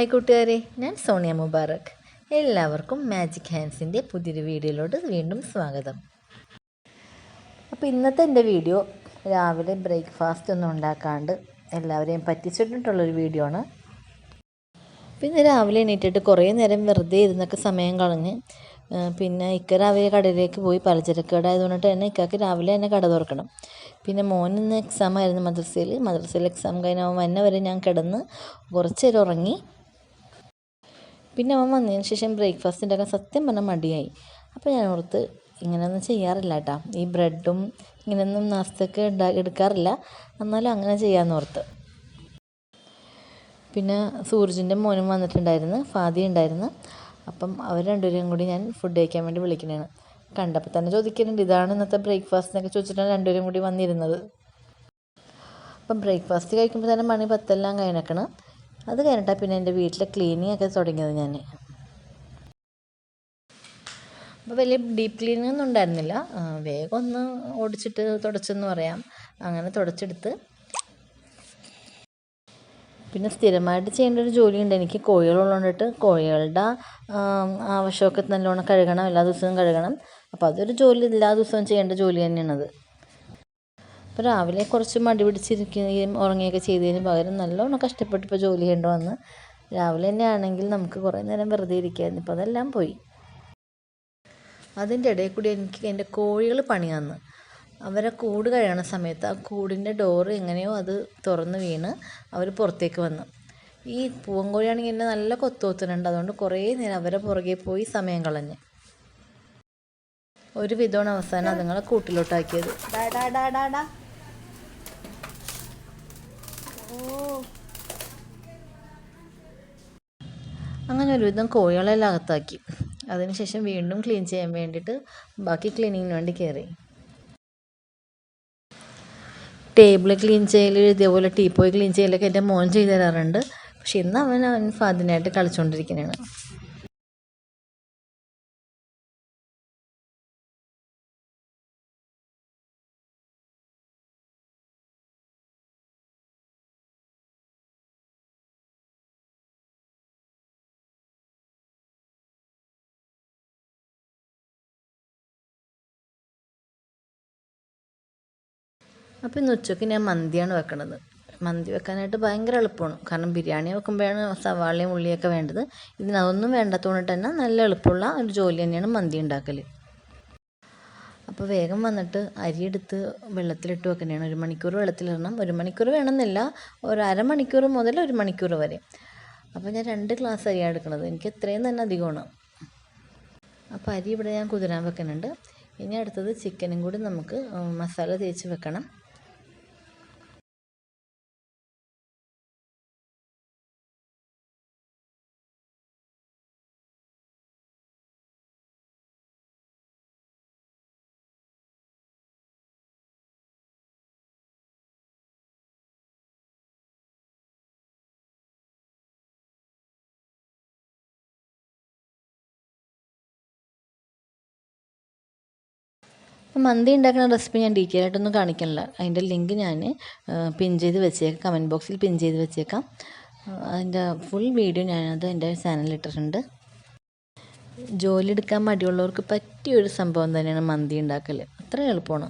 Hi കൂട്ടുകാരെ ഞാൻ സോണിയ മുബാറക്. എല്ലാവർക്കും മാജിക് ഹാൻഡ്സിന്റെ പുതിയൊരു വീഡിയോയിലോട്ട് വീണ്ടും സ്വാഗതം. അപ്പോൾ ഇന്നത്തെ എന്റെ വീഡിയോ രാവിലെ ബ്രേക്ക്ഫാസ്റ്റ് ഒന്നും ഉണ്ടാക്കാണ്ട് എല്ലാവരെയും പറ്റിച്ചിട്ടുള്ളൊരു വീഡിയോ ആണ്. പിന്നെ രാവിലെ എണീറ്റിട്ട് കുറേ നേരം വെറുതെ ഇരുന്നൊക്കെ സമയം കളഞ്ഞ് പിന്നെ ഇക്ക രാവിലെ കടയിലേക്ക് പോയി പലചരക്ക് കട ആയതുകൊണ്ട് തന്നെ ഇക്കാക്ക് രാവിലെ തന്നെ കട തുറക്കണം. പിന്നെ മോനിന്ന് എക്സാം ആയിരുന്നു മദ്രസയിൽ മദ്രസയിൽ എക്സാം കഴിഞ്ഞ് അവൻ വന്ന വരെ ഞാൻ കിടന്ന് കുറച്ചേരം ഉറങ്ങി പിന്നെ അവൻ വന്നതിന് ശേഷം ബ്രേക്ക്ഫാസ്റ്റ് ഉണ്ടാക്കാൻ സത്യം പറഞ്ഞാൽ മടിയായി. അപ്പോൾ ഞാൻ ഓർത്ത് ഇങ്ങനെയൊന്നും ചെയ്യാറില്ല കേട്ടോ. ഈ ബ്രെഡും ഇങ്ങനെയൊന്നും നാസ്തക്ക് ഉണ്ടാ എടുക്കാറില്ല. എന്നാലും അങ്ങനെ ചെയ്യാമെന്ന് ഓർത്ത്. പിന്നെ സൂരജിന്റെ മോനും വന്നിട്ടുണ്ടായിരുന്നു ഫാദി ഉണ്ടായിരുന്നു. അപ്പം അവർ രണ്ടുപേരും കൂടി ഞാൻ ഫുഡ് കഴിക്കാൻ വേണ്ടി വിളിക്കുന്നതാണ് കണ്ടപ്പോൾ തന്നെ ചോദിക്കുന്നുണ്ട് ഇതാണ് ഇന്നത്തെ ബ്രേക്ക്ഫാസ്റ്റ് എന്നൊക്കെ ചോദിച്ചിട്ടാണ് രണ്ടുപേരും കൂടി വന്നിരുന്നത്. അപ്പം ബ്രേക്ക്ഫാസ്റ്റ് കഴിക്കുമ്പോൾ തന്നെ മണി പത്തെല്ലാം കഴിഞ്ഞേക്കണം അത് കഴിഞ്ഞിട്ടാണ് പിന്നെ എന്റെ വീട്ടിലെ ക്ലീനിങ് ഒക്കെ തുടങ്ങിയത് ഞാൻ. അപ്പോൾ വലിയ ഡീപ്പ് ക്ലീനിങ് ഒന്നും ഉണ്ടായിരുന്നില്ല. വേഗം ഒന്ന് ഓടിച്ചിട്ട് തുടച്ചെന്ന് പറയാം. അങ്ങനെ തുടച്ചെടുത്ത്. പിന്നെ സ്ഥിരമായിട്ട് ചെയ്യേണ്ട ഒരു ജോലിയുണ്ട്. എനിക്ക് കോഴികളുള്ളതുകൊണ്ടിട്ട് കോഴികളുടെ ആവശ്യമൊക്കെ നല്ലോണം കഴുകണം എല്ലാ ദിവസവും കഴുകണം. അപ്പോൾ അതൊരു ജോലി എല്ലാ ദിവസവും ചെയ്യേണ്ട ജോലി തന്നെയാണത്. അപ്പോൾ രാവിലെ കുറച്ച് മടി പിടിച്ചിരിക്കുകയും ഉറങ്ങുകയൊക്കെ ചെയ്തതിന് പകരം നല്ലോണം കഷ്ടപ്പെട്ട് ഇപ്പോൾ ജോലി ചെയ്യേണ്ടി വന്ന്. രാവിലെ തന്നെ ആണെങ്കിൽ നമുക്ക് കുറേ നേരം വെറുതെ ഇരിക്കായിരുന്നു. ഇപ്പോൾ അതെല്ലാം പോയി. അതിന്റെ ഇടയിൽ കൂടി എനിക്ക് എന്റെ കോഴികൾ പണി തന്നു അവരെ കൂട് കഴിയണ സമയത്ത് ആ കൂടിന്റെ ഡോറ് എങ്ങനെയോ അത് തുറന്ന് വീണ് അവർ പുറത്തേക്ക് വന്നു. ഈ പൂവൻകോഴിയാണെങ്കിൽ എന്നെ നല്ല കൊത്തുകൊത്തുന്നുണ്ട്. അതുകൊണ്ട് കുറേ നേരം അവരെ പുറകെ പോയി സമയം കളഞ്ഞ്. ഒരു വിധമാണ് അവസാനം അതുങ്ങളെ കൂട്ടിലോട്ടാക്കിയത്. ഡാ ഡാ ഡാ ഡാ. അങ്ങനെ ഒരുവിധം കോഴികളെല്ലാം അകത്താക്കി. അതിനുശേഷം വീണ്ടും ക്ലീൻ ചെയ്യാൻ വേണ്ടിയിട്ട് ബാക്കി ക്ലീനിങ്ങിന് വേണ്ടി കയറി ടേബിൾ ക്ലീൻ ചെയ്യൽ ഇതേപോലെ ടീപ്പോയി ക്ലീൻ ചെയ്യലൊക്കെ എന്റെ മോൻ ചെയ്തു തരാറുണ്ട്. പക്ഷെ ഇന്ന് അവൻ അവൻ ഫാദിനായിട്ട് കളിച്ചുകൊണ്ടിരിക്കുന്നതാണ് അപ്പോൾ ഇന്ന് ഉച്ചയ്ക്ക് ഞാൻ മന്തിയാണ് വെക്കണത്. മന്തി വെക്കാനായിട്ട് ഭയങ്കര എളുപ്പമാണ്. കാരണം ബിരിയാണി വെക്കുമ്പോഴാണ് സവാളയും ഉള്ളിയൊക്കെ വേണ്ടത്. ഇതിനതൊന്നും വേണ്ടാത്തതുകൊണ്ട് തന്നെ നല്ല എളുപ്പമുള്ള ഒരു ജോലി തന്നെയാണ് മന്തി ഉണ്ടാക്കൽ അപ്പോൾ വേഗം വന്നിട്ട് അരിയെടുത്ത് വെള്ളത്തിലിട്ട് വെക്കുന്നതാണ് ഒരു മണിക്കൂർ വെള്ളത്തിലിടണം. ഒരു മണിക്കൂർ വേണമെന്നില്ല. ഒരു അരമണിക്കൂർ മുതൽ ഒരു മണിക്കൂർ വരെ. അപ്പോൾ ഞാൻ രണ്ട് ഗ്ലാസ് അരിയാണ് എടുക്കുന്നത് എനിക്ക് എത്രയും തന്നെ അധികമാണ്. അപ്പോൾ അരി ഇവിടെ ഞാൻ കുതിരാൻ വെക്കുന്നുണ്ട് ഇനി അടുത്തത് ചിക്കനും കൂടി നമുക്ക് മസാല തേച്ച് വെക്കണം. അപ്പം മന്തി ഉണ്ടാക്കുന്ന റെസിപ്പി ഞാൻ ഡീറ്റെയിൽ ആയിട്ടൊന്നും കാണിക്കണില്ല. അതിന്റെ ലിങ്ക് ഞാൻ പിൻ ചെയ്ത് വെച്ചേക്കാം. കമന്റ് ബോക്സിൽ പിൻ ചെയ്ത് വെച്ചേക്കാം. അതിന്റെ ഫുൾ വീഡിയോ ഞാനത് എന്റെ ചാനലിൽ ഇട്ടിട്ടുണ്ട്. ജോലി എടുക്കാൻ മടിയുള്ളവർക്ക് പറ്റിയൊരു സംഭവം തന്നെയാണ് മന്തി ഉണ്ടാക്കൽ അത്ര എളുപ്പമാണ്?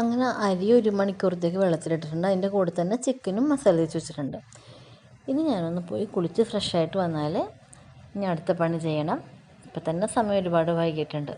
അങ്ങനെ അരി ഒരു മണിക്കൂറത്തേക്ക് വെള്ളത്തിലിട്ടിട്ടുണ്ട്. അതിന്റെ കൂടെ തന്നെ ചിക്കനും മസാല തേച്ച് വെച്ചിട്ടുണ്ട്. ഇനി ഞാനൊന്ന് പോയി കുളിച്ച് ഫ്രഷായിട്ട് വന്നാൽ ഇനി അടുത്ത പണി ചെയ്യണം. ഇപ്പം തന്നെ സമയം ഒരുപാട് വൈകിട്ടുണ്ട്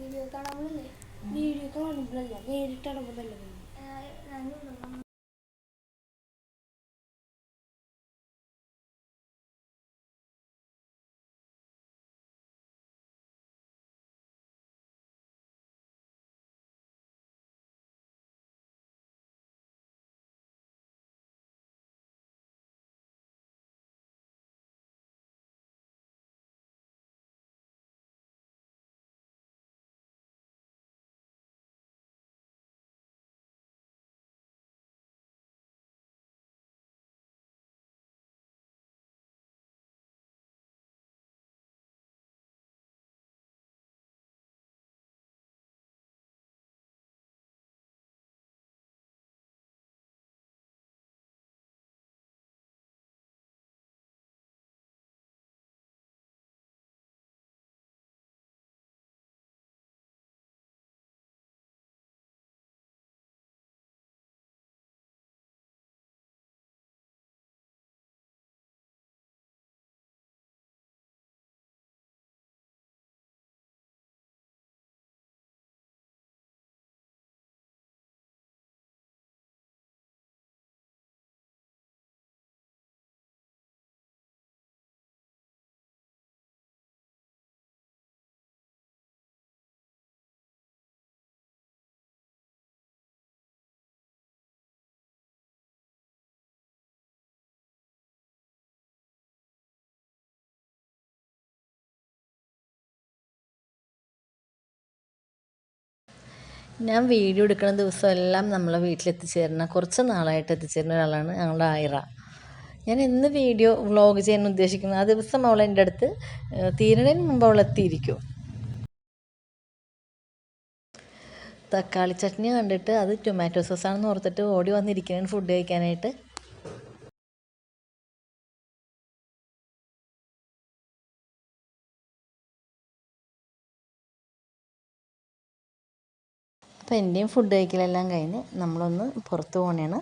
വീഡിയോ കാണുമ്പോഴല്ലേ വീഡിയോ കാണുമ്പോഴല്ല? നേരിട്ടിടുമ്പോഴല്ലേ ഞാൻ വീഡിയോ എടുക്കുന്ന ദിവസമെല്ലാം നമ്മളെ വീട്ടിലെത്തിച്ചേരുന്ന കുറച്ച് നാളായിട്ട് എത്തിച്ചേരുന്ന ഒരാളാണ് ഞങ്ങളുടെ ആയിറ. ഞാൻ എന്ന് വീഡിയോ വ്ളോഗ് ചെയ്യാൻ ഉദ്ദേശിക്കുന്നത് ആ ദിവസം അവൾ എന്റെ അടുത്ത് തീരണതിന് മുമ്പ് അവൾ എത്തിയിരിക്കും. തക്കാളി ചട്നി കണ്ടിട്ട് അത് ടൊമാറ്റോ സോസാണെന്ന് ഓർത്തിട്ട് ഓടി വന്നിരിക്കുന്നതിന് ഫുഡ് കഴിക്കാനായിട്ട്. അപ്പോൾ എന്റെയും ഫുഡ് കഴിക്കലെല്ലാം കഴിഞ്ഞ് നമ്മളൊന്ന് പുറത്ത് പോകണേണ്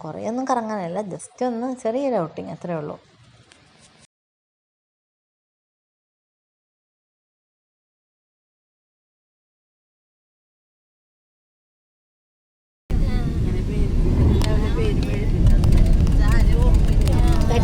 കുറേ ഒന്നും കറങ്ങാനല്ല. ജസ്റ്റ് ഒന്ന് ചെറിയൊരു ഔട്ടിങ് അത്രേ ഉള്ളൂ. ബൈ